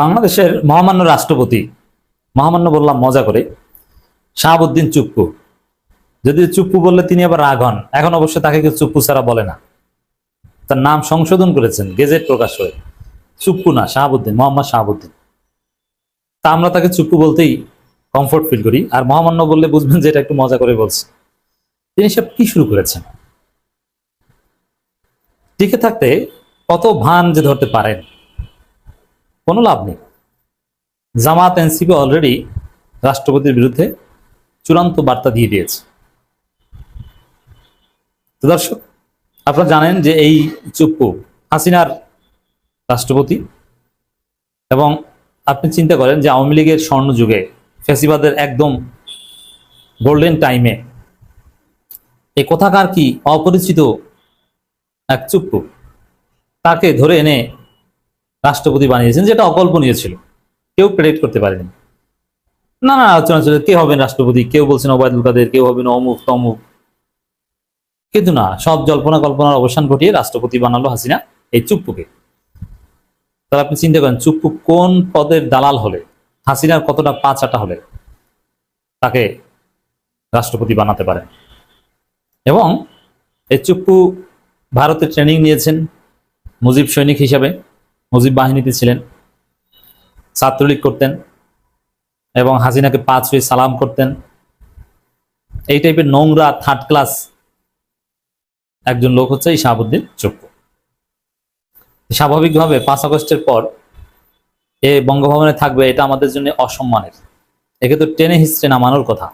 বাংলাদেশের মহামান্য রাষ্ট্রপতি, মহামান্য বললাম মজা করে, শাহাবুদ্দিন চুপ্পু। যদি চুপ্পু বললে তিনি আবার রাগ হন, এখন অবশ্য তাকে কেউ চুপ্পু ছাড়া বলে না। তার নাম সংশোধন করেছেন, গেজেট প্রকাশ হয়ে চুপ্পু না, শাহাবুদ্দিন, মোহাম্মদ শাহাবুদ্দিন। তা আমরা তাকে চুপ্পু বলতেই কমফোর্ট ফিল করি, আর মহামান্য বললে বুঝবেন যে এটা একটু মজা করে বলছে। তিনি সব কি শুরু করেছেন? টিকে থাকতে কত ভান যে ধরতে পারেন। কোনো লাভ নেই। জামাত এনসিপি অলরেডি রাষ্ট্রপতির বিরুদ্ধে চূড়ান্ত বার্তা দিয়ে দিয়েছে। তো দর্শক, আপনারা জানেন যে এই চুপ্পু হাসিনার রাষ্ট্রপতি এবং আপনি চিন্তা করেন যে আওয়ামী লীগের স্বর্ণযুগে ফেসিবাদের একদম গোল্ডেন টাইমে এই কোথাকার কি অপরিচিত এক চুপ্পু, তাকে ধরে এনে রাষ্ট্রপতি বানিয়েছেন, যেটা অকল্পনীয় ছিল। কেউ ক্রেডিট করতে পারেনি। না না, আলোচনা ছিল কে হবেন রাষ্ট্রপতি? কেউ বলছেন ওবায়দুল কাদের কেউ হবেন অমুক, তমুক। কিন্তু না, সব জল্পনা কল্পনার অবসান ঘটিয়ে রাষ্ট্রপতি বানালো হাসিনা এই চুপ্পুকে। তাহলে আপনি চিন্তা করেন, চুপ্পু কোন পদের দালাল হলে, হাসিনার কতটা পাঁচ আটা হলে, তাকে রাষ্ট্রপতি বানাতে পারেন? এবং এই চুপ্পু ভারতে ট্রেনিং নিয়েছেন, মুজিব সৈনিক হিসাবে। মুজিব বাহিনীতে ছিলেন। ছাত্রলীগ করতেন এবং হাসিনাকে পাঁচ হয়ে সালাম করতেন। এই টাইপের নোংরা থার্ড ক্লাস একজন লোক হচ্ছে এই শাহাবুদ্দিন চুপ্পু। স্বাভাবিকভাবে পাঁচ আগস্টের পর এ বঙ্গভবনে থাকবে, এটা আমাদের জন্য অসম্মানের। একে তো টেনে হিস্ট্রে নামানোর কথা।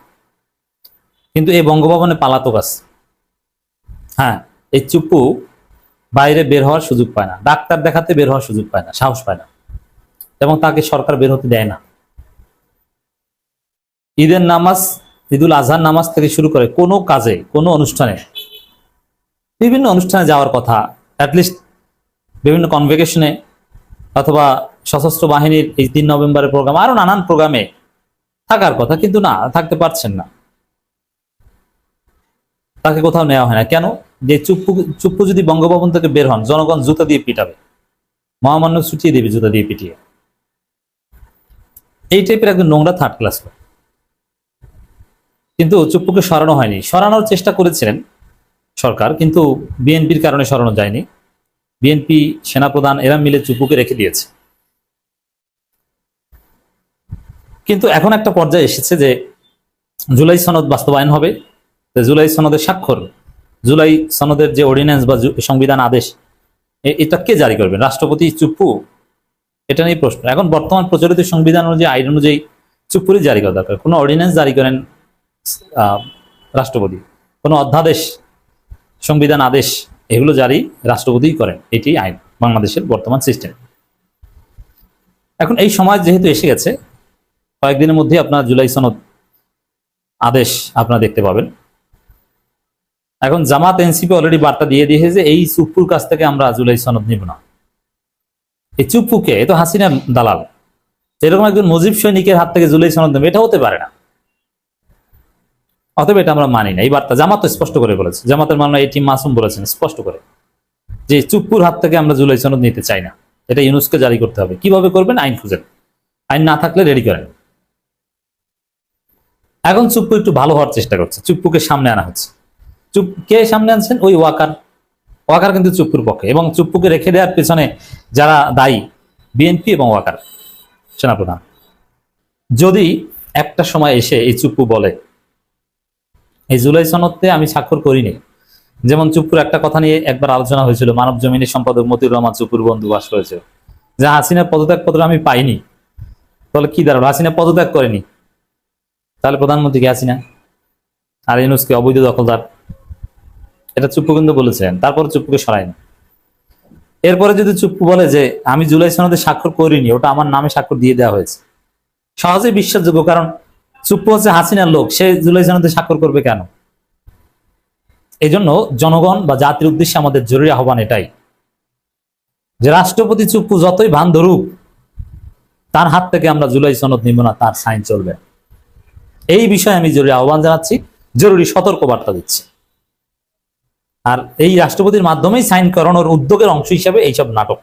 কিন্তু এই বঙ্গভবনে পালাতক আছে। হ্যাঁ এই চুপ্পু বাইরে বের হওয়ার সুযোগ পায় না। ডাক্তার দেখাতে বের হওয়ার সুযোগ পায় না, সাহস পায় না। এবং তাকে সরকার বের হতে দেয় না। ঈদের নামাজ, ঈদুল আজহার নামাজ থেকে শুরু করে কোনো কাজে, কোনো অনুষ্ঠানে, বিভিন্ন অনুষ্ঠানে যাওয়ার কথা অ্যাটলিস্ট বিভিন্ন কনভেকেশনে অথবা সশস্ত্র বাহিনীর এই তিন নভেম্বরের প্রোগ্রাম আরও নানান প্রোগ্রামে থাকার কথা, কিন্তু না, থাকতে পারছেন না। তাকে কোথাও নেওয়া হয় না। কেন? যে চুপ্পু চুপ্পু যদি বঙ্গভবন থেকে বের হন, জনগণ জুতা দিয়ে পিটাবে। মহামান্য ছুটিয়ে দেবে জুতা দিয়ে পিটিয়ে। এই টাইপের একজন নোংরা থার্ড ক্লাস কিন্তু চুপ্পুকে সরানো হয়নি। সরানোর চেষ্টা করেছিলেন সরকার, কিন্তু বিএনপির কারণে সরানো যায়নি। বিএনপি সেনাপ্রধান, এরা মিলে চুপ্পুকে রেখে দিয়েছে। কিন্তু এখন একটা পর্যায়ে এসেছে যে জুলাই সনদ বাস্তবায়ন হবে। জুলাই সনদের স্বাক্ষর জুলাই সনদের যে অর্ডিন্যান্স বা সংবিধান আদেশ এটা কে জারি করবেন রাষ্ট্রপতি চুপ্পু? এটা নিয়ে প্রশ্ন। এখন বর্তমান প্রচলিত সংবিধান অনুযায়ী, আইন অনুযায়ী চুপ্পুরই জারি করা দরকার। কোনো অর্ডিন্যান্স জারি করেন রাষ্ট্রপতি। কোনো অধ্যাদেশ, সংবিধান আদেশ, এগুলো জারি রাষ্ট্রপতিই করেন। এটি আইন, বাংলাদেশের বর্তমান সিস্টেম এখন এই সময় যেহেতু এসে গেছে, কয়েকদিনের মধ্যে আপনার জুলাই সনদ আদেশ আপনারা দেখতে পাবেন। এখন জামাত এনসিপি অলরেডি বার্তা দিয়ে দিয়েছে যে এই চুপ্পুর কাছ থেকে আমরা জুলাই সনদ নিব না। এই চুপ্পুকে, এ তো হাসিনা দালাল। এরকম একজন মুজিব সৈনিকের হাত থেকে জুলাই সনদ নেবে, এটা হতে পারে না। অতএব এটা আমরা মানি না। এই বার্তা জামাত স্পষ্ট করে বলেছে। জামাতের মামলা টিম মাসুম বলেছেন, স্পষ্ট করে। যে চুপ্পুর হাত থেকে আমরা জুলাই সনদ নিতে চাই না। এটা ইউনুসকে জারি করতে হবে। কীভাবে করবেন? আইন খুঁজেন। আইন না থাকলে রেডি করেন। এখন চুপ্পু একটু ভালো হওয়ার চেষ্টা করছে। চুপ্পুকে সামনে আনা হচ্ছে। চুপ, কে সামনে আনছেন? ওই ওয়াকার। ওয়াকার কিন্তু চুপ্পুর পক্ষে। এবং চুপ্পুকে রেখে দেওয়ার পেছনে যারা দায়ী, বিএনপি এবং ওয়াকার। সেনাপ্রধান। যদি একটা সময় এসে এই চুপ্পু বলে, এই জুলাই সনদে আমি স্বাক্ষর করিনি। যেমন চুপ্পুর একটা কথা নিয়ে একবার আলোচনা হয়েছিল, মানব জমিনের সম্পাদক মতিউর রহমান চুপুর বন্ধু বাস করেছে যে হাসিনা পদত্যাগ পত্র আমি পাইনি। তাহলে কি দাঁড়াল? হাসিনা পদত্যাগ করেনি। তাহলে প্রধানমন্ত্রী কে হাসিনা? আর ইউনুসকে অবৈধ দখলদার এটা চুপ্পু কিন্তু বলেছেন, তারপর চুপ্পুকে সরায়নি এরপরে যদি চুপ্পু বলে যে, আমি জুলাই সনদে স্বাক্ষর করিনি, ওটা আমার নামে স্বাক্ষর দিয়ে দেওয়া হয়েছে। সহজেই বিশ্বাসযোগ্য, কারণ চুপ্পু হচ্ছে হাসিনার লোক, সে জুলাই সনদে স্বাক্ষর করবে কেন? এই জন্য জনগণ বা জাতির উদ্দেশ্যে আমাদের জরুরি আহ্বান এটাই, যে রাষ্ট্রপতি চুপ্পু যতই ভান ধরুক, তার হাত থেকে আমরা জুলাই সনদ নিব না, তার সাইন চলবে এই বিষয়ে আমি জরুরি আহ্বান জানাচ্ছি, জরুরি সতর্ক বার্তা দিচ্ছি। আর এই রাষ্ট্রপতির মাধ্যমেই সাইন করানোর উদ্যোগের অংশ হিসাবে এইসব নাটক।